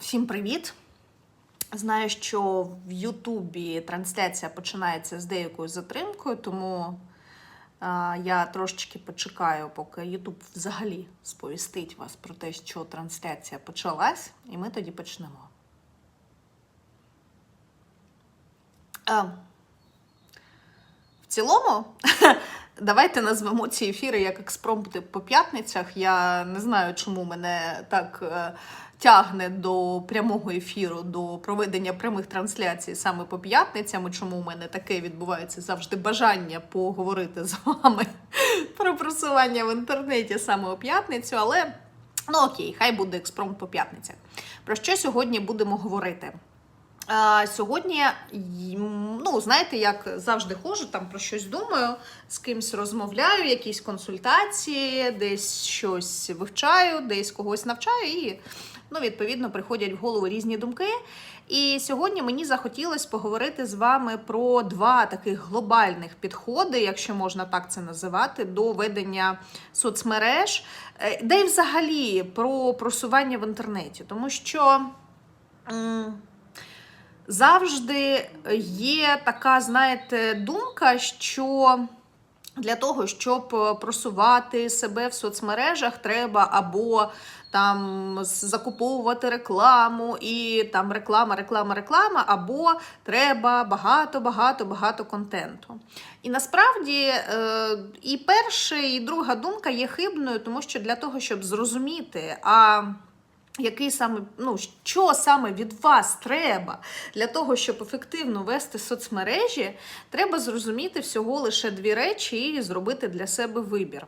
Всім привіт! Знаю, що в Ютубі трансляція починається з деякою затримкою, тому я трошечки почекаю, поки Ютуб взагалі сповістить вас про те, що трансляція почалась, і ми тоді почнемо. А, в цілому, давайте назвемо ці ефіри як експромти по п'ятницях. Я не знаю, чому мене так е, тягне до прямого ефіру, до проведення прямих трансляцій саме по п'ятницям, чому у мене таке відбувається завжди бажання поговорити з вами про просування в інтернеті саме у п'ятницю, але ну окей, хай буде експромт по п'ятницях. Про що сьогодні будемо говорити? Сьогодні, ну, знаєте, як завжди ходжу, там про щось думаю, з кимсь розмовляю, якісь консультації, десь щось вивчаю, десь когось навчаю, і, ну, відповідно, приходять в голову різні думки. І сьогодні мені захотілося поговорити з вами про два таких глобальних підходи, якщо можна так це називати, до ведення соцмереж, е, де й взагалі про просування в інтернеті. Тому що. Завжди є така, знаєте, думка, що для того, щоб е, просувати себе в соцмережах, треба або там закуповувати рекламу, і там реклама, реклама, реклама, або треба багато, багато, багато контенту. І насправді е, і перша, і друга думка є хибною, тому що для того, щоб зрозуміти, а який саме, ну, що саме від вас треба для того, щоб ефективно вести соцмережі, треба зрозуміти всього лише дві речі і зробити для себе вибір.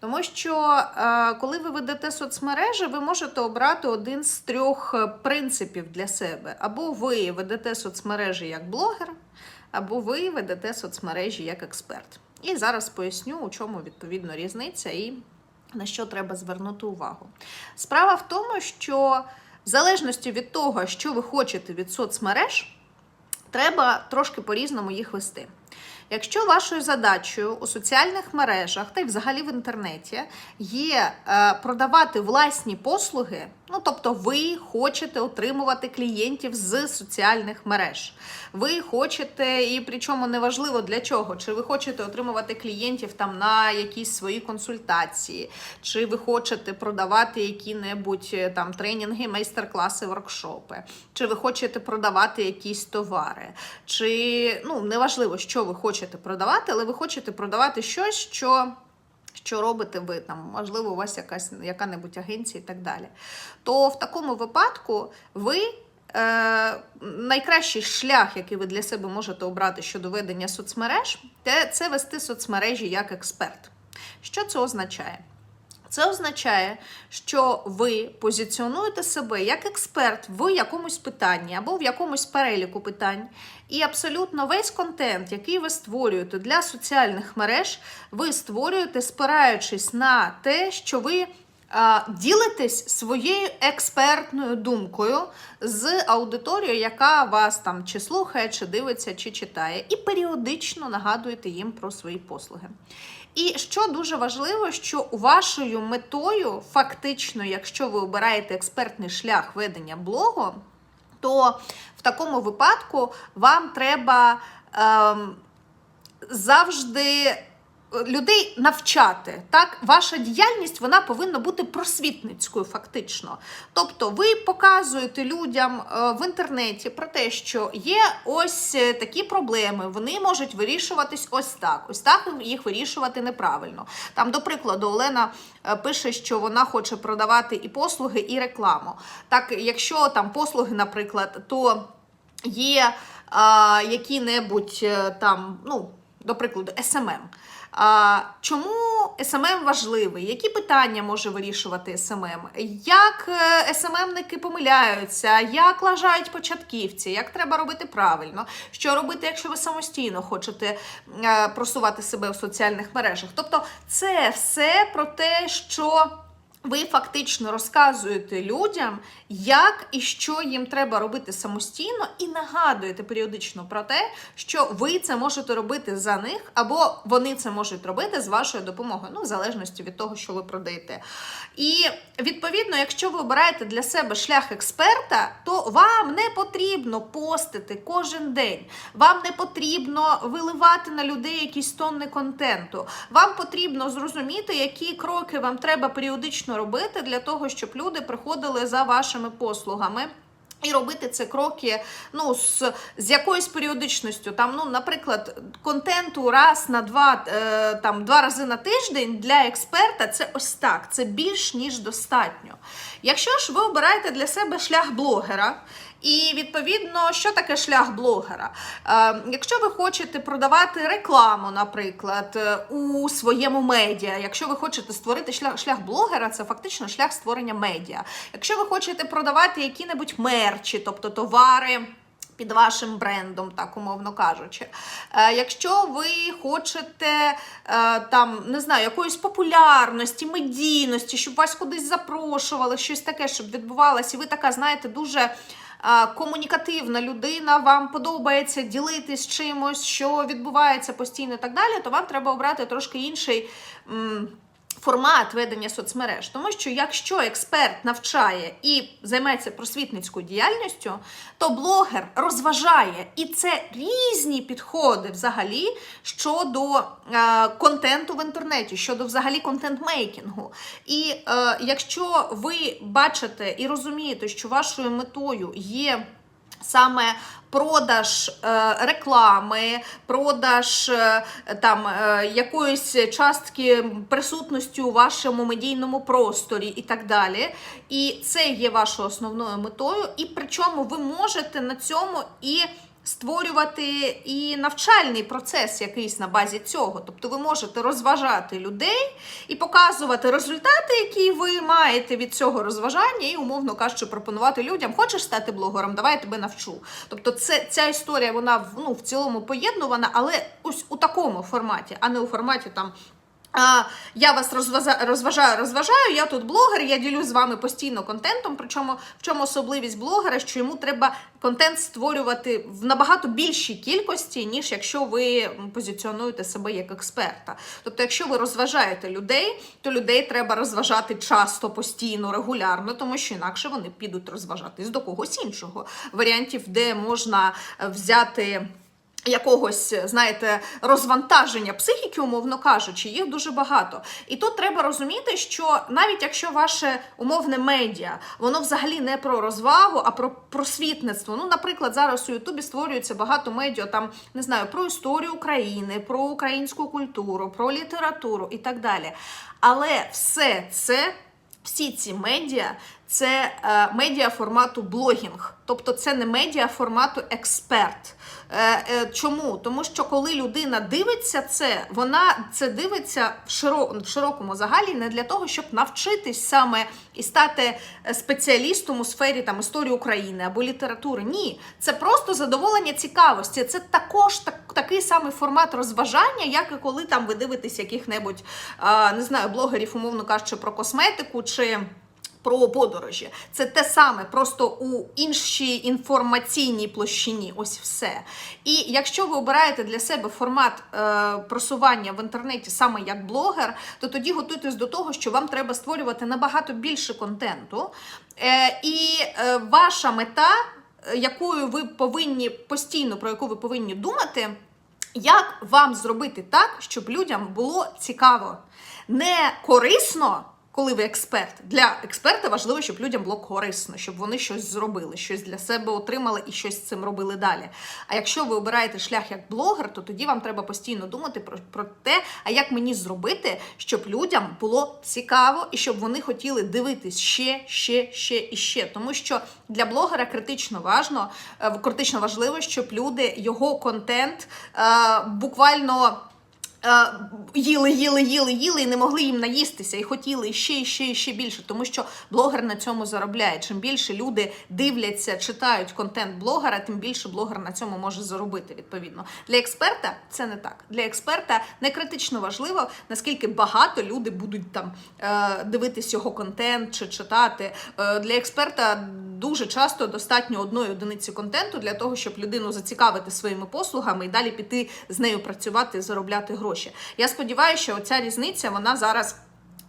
Тому що е, коли ви ведете соцмережі, ви можете обрати один з трьох е, принципів для себе. Або ви ведете соцмережі як блогер, або ви ведете соцмережі як експерт. І зараз поясню, у чому відповідно різниця і на що треба звернути увагу. Справа в тому, що в залежності від того, що ви хочете від соцмереж, треба трошки по-різному їх вести. Якщо вашою задачею у соціальних мережах та й взагалі в інтернеті є е, продавати власні послуги, ну тобто ви хочете отримувати клієнтів з соціальних мереж, ви хочете, і причому неважливо для чого, чи ви хочете отримувати клієнтів там на якісь свої консультації, чи ви хочете продавати які-небудь е, там тренінги, майстер-класи, воркшопи, чи ви хочете продавати якісь товари, чи ну неважливо, що ви хочете продавати, але ви хочете продавати щось, що. Що робите ви там, можливо, у вас якась яка-небудь агенція і так далі. То в такому випадку ви е, найкращий шлях, який ви для себе можете обрати щодо ведення соцмереж, це, вести соцмережі як експерт. Що це означає? Це означає, що ви позиціонуєте себе як експерт в якомусь питанні або в якомусь переліку питань, і абсолютно весь контент, який ви створюєте для соціальних мереж, ви створюєте, спираючись на те, що ви ділитесь своєю експертною думкою з аудиторією, яка вас там чи слухає, чи дивиться, чи читає, і періодично нагадуєте їм про свої послуги. І що дуже важливо, що вашою метою, фактично, якщо ви обираєте експертний шлях ведення блогу, то в такому випадку вам треба ем, завжди людей навчати. Так, ваша діяльність вона повинна бути просвітницькою, фактично. Тобто, ви показуєте людям е, в інтернеті про те, що є ось е, такі проблеми, вони можуть вирішуватись ось так. Ось так їх вирішувати неправильно. Там, до прикладу, Олена е, пише, що вона хоче продавати і послуги, і рекламу. Так, якщо там послуги, наприклад, то є які-небудь там, ну, до прикладу, СММ. А, чому СММ важливий? Які питання може вирішувати СММ? Як е, СММники помиляються, як лажають початківці, як треба робити правильно? Що робити, якщо ви самостійно хочете е, просувати себе в соціальних мережах? Тобто, це все про те, що ви фактично розказуєте людям, як і що їм треба робити самостійно, і нагадуєте періодично про те, що ви це можете робити за них, або вони це можуть робити з вашою допомогою, ну, в залежності від того, що ви продаєте. І відповідно, якщо ви обираєте для себе шлях експерта, то вам не потрібно постити кожен день. Вам не потрібно виливати на людей якісь тонни контенту. Вам потрібно зрозуміти, які кроки вам треба періодично робити для того, щоб люди приходили за вашими послугами. І робити це кроки ну, з, з якоюсь періодичністю. Там, ну, наприклад, контенту раз на два, е, там, два рази на тиждень для експерта це ось так, це більш ніж достатньо. Якщо ж ви обираєте для себе шлях блогера, і відповідно, що таке шлях блогера? Е, якщо ви хочете продавати рекламу, наприклад, е, у своєму медіа, якщо ви хочете створити шлях, шлях блогера, це фактично шлях створення медіа. Якщо ви хочете продавати які-небудь мерчі, тобто товари. Під вашим брендом, так умовно кажучи. Е, якщо ви хочете там, не знаю, якоїсь популярності, медійності, щоб вас кудись запрошували, щось таке, щоб відбувалося, і ви така, знаєте, дуже комунікативна людина, вам подобається ділитись чимось, що відбувається постійно і так далі, то вам треба обрати трошки інший. Формат ведення соцмереж, тому що якщо експерт навчає і займається просвітницькою діяльністю, то блогер розважає, і це різні підходи взагалі щодо е, контенту в інтернеті, щодо взагалі контент-мейкінгу. І е, якщо ви бачите і розумієте, що вашою метою є саме продаж е, реклами, продаж е, там е, якоїсь частки присутності у вашому медійному просторі і так далі. І це є вашою основною метою. І причому ви можете на цьому і створювати і навчальний процес якийсь на базі цього. Тобто ви можете розважати людей і показувати результати, які ви маєте від цього розважання, і, умовно кажучи, пропонувати людям, хочеш стати блогером, давай я тебе навчу. Тобто, це ця історія вона ну, в цілому поєднувана, але ось у такому форматі, а не у форматі там. Я вас розважаю, розважаю. Я тут блогер, я ділюсь з вами постійно контентом. Причому в чому особливість блогера, що йому треба контент створювати в набагато більшій кількості, ніж якщо ви позиціонуєте себе як експерта. Тобто, якщо ви розважаєте людей, то людей треба розважати часто, постійно, регулярно, тому що інакше вони підуть розважатись до когось іншого. Варіантів, де можна е, взяти якогось, знаєте, розвантаження психіки, умовно кажучи, їх дуже багато. І тут треба розуміти, що навіть якщо ваше умовне медіа, воно взагалі не про розвагу, а про просвітництво. Ну, наприклад, зараз у Ютубі створюється багато медіа, там не знаю, про історію України, про українську культуру, про літературу і так далі. Але все це. Всі ці медіа це е, медіа формату блогінг, тобто це не медіа формату експерт. Е, е, чому? Тому що коли людина дивиться це, вона це дивиться в, широ, в широкому загалі не для того, щоб навчитись саме і стати е, спеціалістом у сфері там історії України або літератури. Ні, це просто задоволення цікавості. Це також так, такий самий формат розважання, як і коли там ви дивитесь яких-небудь е, не знаю, блогерів, умовно кажучи, про косметику чи. Про подорожі. Це те саме, просто у іншій інформаційній площині. Ось все. І якщо ви обираєте для себе формат е, просування в інтернеті саме як блогер, то тоді готуйтесь до того, що вам треба створювати набагато більше контенту. Е, і е, ваша мета, е, якою ви повинні постійно про яку ви повинні думати. Як вам зробити так, щоб людям було цікаво, не корисно, коли ви експерт. Для експерта важливо, щоб людям було корисно, щоб вони щось зробили, щось для себе отримали і щось з цим робили далі. А якщо ви обираєте шлях як блогер, то тоді вам треба постійно думати про, про те, а як мені зробити, щоб людям було цікаво і щоб вони хотіли дивитись ще, ще, ще і ще. Тому що для блогера критично важно, е, критично важливо, щоб люди його контент е, буквально їли, їли, їли, їли і не могли їм наїстися, і хотіли ще, ще, ще більше, тому що блогер на цьому заробляє. Чим більше люди дивляться, читають контент блогера, тим більше блогер на цьому може заробити. Відповідно, для експерта це не так. Для експерта не критично важливо, наскільки багато люди будуть там е, дивитись його контент чи читати. Е, для експерта дуже часто достатньо одної одиниці контенту для того, щоб людину зацікавити своїми послугами і далі піти з нею працювати заробляти гроші. Я сподіваюся, що ця різниця вона зараз.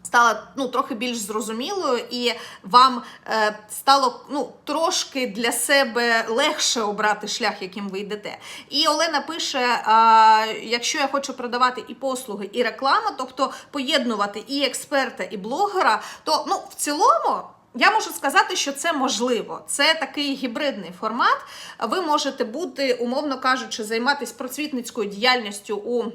Стала ну трохи більш зрозумілою, і вам е, стало ну трошки для себе легше обрати шлях, яким ви йдете. І Олена пише: а, якщо я хочу продавати і послуги, і рекламу, тобто поєднувати і експерта, і блогера, то ну в цілому. Я можу сказати, що це можливо. Це такий гібридний формат. Ви можете бути, умовно кажучи, займатися просвітницькою діяльністю у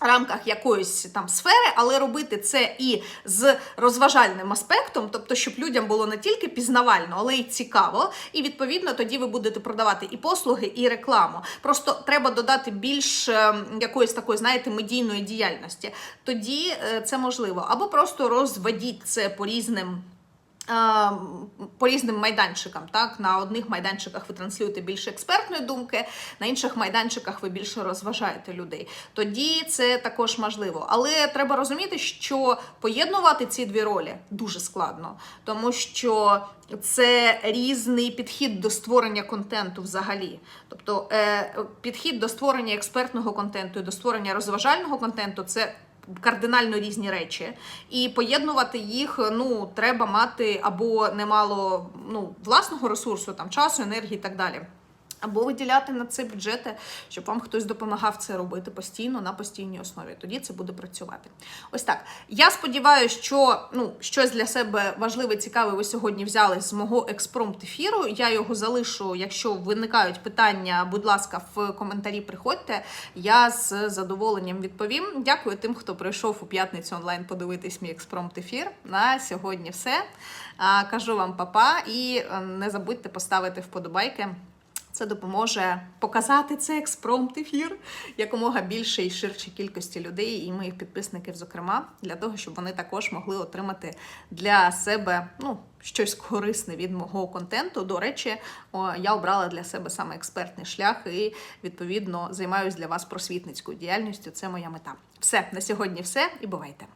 рамках якоїсь там сфери, але робити це і з розважальним аспектом, тобто, щоб людям було не тільки пізнавально, але й цікаво. І відповідно тоді ви будете продавати і послуги, і рекламу. Просто треба додати більш е, якоїсь такої, знаєте, медійної діяльності. Тоді е, це можливо. Або просто розведіть це по різним. Е, По різним майданчикам, так на одних майданчиках ви транслюєте більше експертної думки, на інших майданчиках ви більше розважаєте людей. Тоді це також можливо. Але треба розуміти, що поєднувати ці дві ролі дуже складно, тому що це різний підхід до створення контенту взагалі. Тобто е, підхід до створення експертного контенту і до створення розважального контенту це кардинально різні речі, і поєднувати їх ну треба мати або немало ну власного ресурсу, там часу, енергії і так далі. Або виділяти на це бюджети, щоб вам хтось допомагав це робити постійно на постійній основі. Тоді це буде працювати. Ось так. Я сподіваюся, що ну щось для себе важливе, цікаве ви сьогодні взяли з мого експромт ефіру. Я його залишу. Якщо виникають питання, будь ласка, в коментарі приходьте. Я з задоволенням відповім. Дякую тим, хто прийшов у п'ятницю онлайн подивитись мій експромт ефір. На сьогодні все. Кажу вам папа, і е, не забудьте поставити вподобайки. Це допоможе показати цей експромт ефір якомога більше і ширшій кількості людей і моїх підписників, зокрема, для того, щоб вони також могли отримати для себе ну, щось корисне від мого контенту. До речі, я обрала для себе саме експертний шлях і відповідно займаюся для вас просвітницькою діяльністю. Це моя мета. Все на сьогодні, все і бувайте.